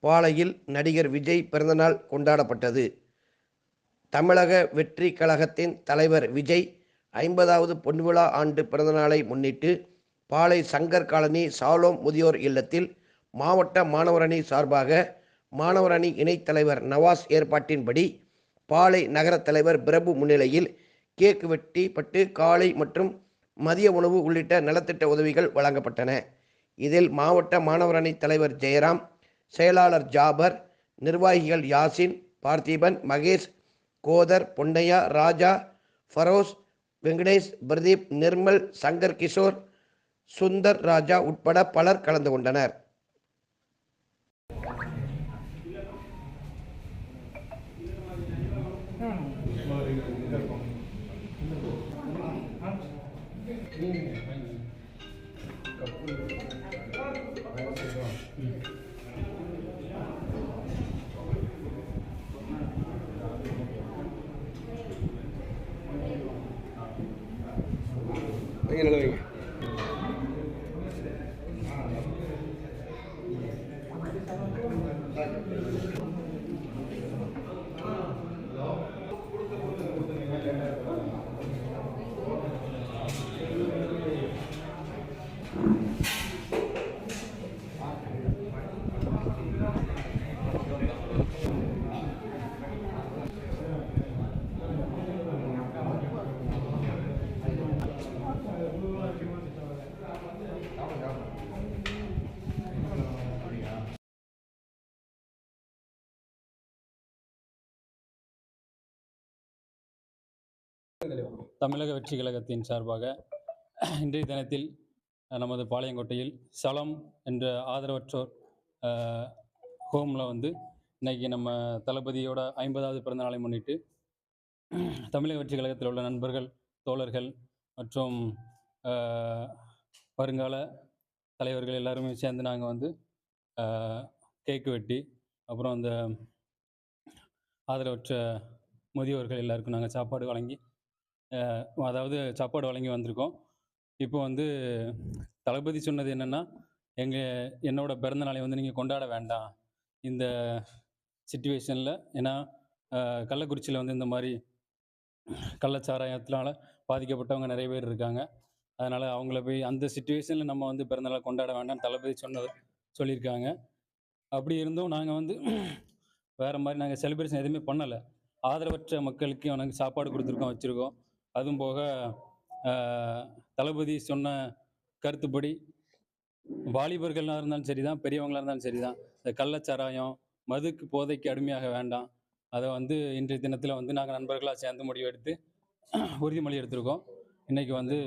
பாளையில் நடிகர் விஜய் பிறந்தநாள் கொண்டாடப்பட்டது. தமிழக வெற்றி கழகத்தின் தலைவர் விஜய் ஐம்பதாவது பொன்விழா ஆண்டு பிறந்தநாளை முன்னிட்டு பாளை சங்கர் காலனி சாலோம் முதியோர் இல்லத்தில் மாவட்ட மாணவரணி சார்பாக மாணவரணி இணைத் தலைவர் நவாஸ் ஏற்பாட்டின்படி பாளை நகரத் தலைவர் பிரபு முன்னிலையில் கேக் வெட்டிப்பட்டு காலை மற்றும் மதிய உணவு உள்ளிட்ட நலத்திட்ட உதவிகள் வழங்கப்பட்டன. இதில் மாவட்ட மாணவரணி தலைவர் ஜெயராம் செயலாளர் ஜாபர் நிர்வாகிகள் யாசின் பார்த்திபன் மகேஷ் கோதர் பொன்னையா ராஜா ஃபரோஸ் வெங்கடேஷ் பிரதீப் நிர்மல் சங்கர் கிஷோர் சுந்தர் ராஜா உட்பட பலர் கலந்து கொண்டனர். như là lời தமிழக வெற்றி கழகத்தின் சார்பாக இன்றைய தினத்தில் நமது பாளையங்கோட்டையில் சலம் என்ற ஆதரவற்றோர் ஹோமில் வந்து இன்னைக்கு நம்ம தளபதியோட ஐம்பதாவது பிறந்த நாளை முன்னிட்டு தமிழக வெற்றி கழகத்தில் உள்ள நண்பர்கள் தோழர்கள் மற்றும் வருங்கால தலைவர்கள் எல்லாருமே சேர்ந்து நாங்கள் வந்து கேக்கு வெட்டி அப்புறம் அந்த ஆதரவற்ற முதியோர்கள் எல்லாருக்கும் நாங்கள் சாப்பாடு வழங்கி அதாவது சாப்பாடு வழங்கி வந்திருக்கோம். இப்போ வந்து தளபதி சொன்னது என்னென்னா எங்கள் என்னோட பிறந்த நாளை வந்து நீங்கள் கொண்டாட வேண்டாம். இந்த சுச்சுவேஷனில் ஏன்னா கள்ளக்குறிச்சியில் வந்து இந்த மாதிரி கள்ளச்சாராயத்தினால பாதிக்கப்பட்டவங்க நிறைய பேர் இருக்காங்க. அதனால் அவங்கள போய் அந்த சுச்சுவேஷனில் நம்ம வந்து பிறந்தநாளை கொண்டாட வேண்டாம் தளபதி சொன்னது சொல்லியிருக்காங்க. அப்படி இருந்தும் நாங்கள் வந்து வேறு மாதிரி நாங்கள் செலிப்ரேஷன் எதுவுமே பண்ணலை. ஆதரவற்ற மக்களுக்கு எனக்கு சாப்பாடு கொடுத்துருக்கோம் வச்சுருக்கோம். அதுவும் போக தளபதி சொன்ன கருத்துப்படி வாலிபர்களாக இருந்தாலும் சரி தான் பெரியவங்களாக இருந்தாலும் சரி தான் இந்த கள்ளச்சாராயம் மதுக்கு போதைக்கு அடிமையாக வேண்டாம் அதை வந்து இன்றைய தினத்தில் வந்து நாங்கள் நண்பர்களாக சேர்ந்து முடிவெடுத்து உறுதிமொழி எடுத்திருக்கோம் இன்றைக்கி வந்து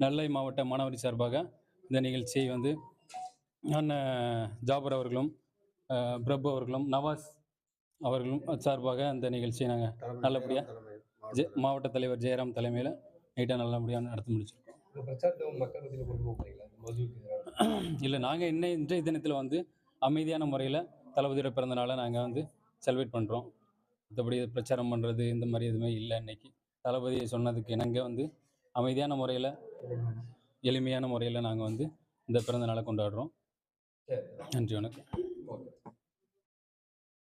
நெல்லை மாவட்ட மாணவரி சார்பாக இந்த நிகழ்ச்சியை வந்து அண்ணன் ஜாபர் அவர்களும் பிரபு அவர்களும் நவாஸ் அவர்களும் சார்பாக அந்த நிகழ்ச்சியை நாங்கள் நல்லபடியா? ஜெ மாவட்ட தலைவர் ஜெயராம் தலைமையில் நீட்டாக நல்லபடியாக நடத்தி முடிச்சிருக்கோம். இல்லை நாங்கள் இன்னை இன்றைய தினத்தில் வந்து அமைதியான முறையில் தளபதியோட பிறந்தநாளை நாங்கள் வந்து செலிப்ரேட் பண்ணுறோம் மற்றபடி பிரச்சாரம் பண்ணுறது இந்த மாதிரி எதுவுமே இல்லை இன்னைக்கு. தளபதி சொன்னதுக்கு இணங்க வந்து அமைதியான முறையில் எளிமையான முறையில் நாங்கள் வந்து இந்த பிறந்த நாளை கொண்டாடுறோம் நன்றி வணக்கம்.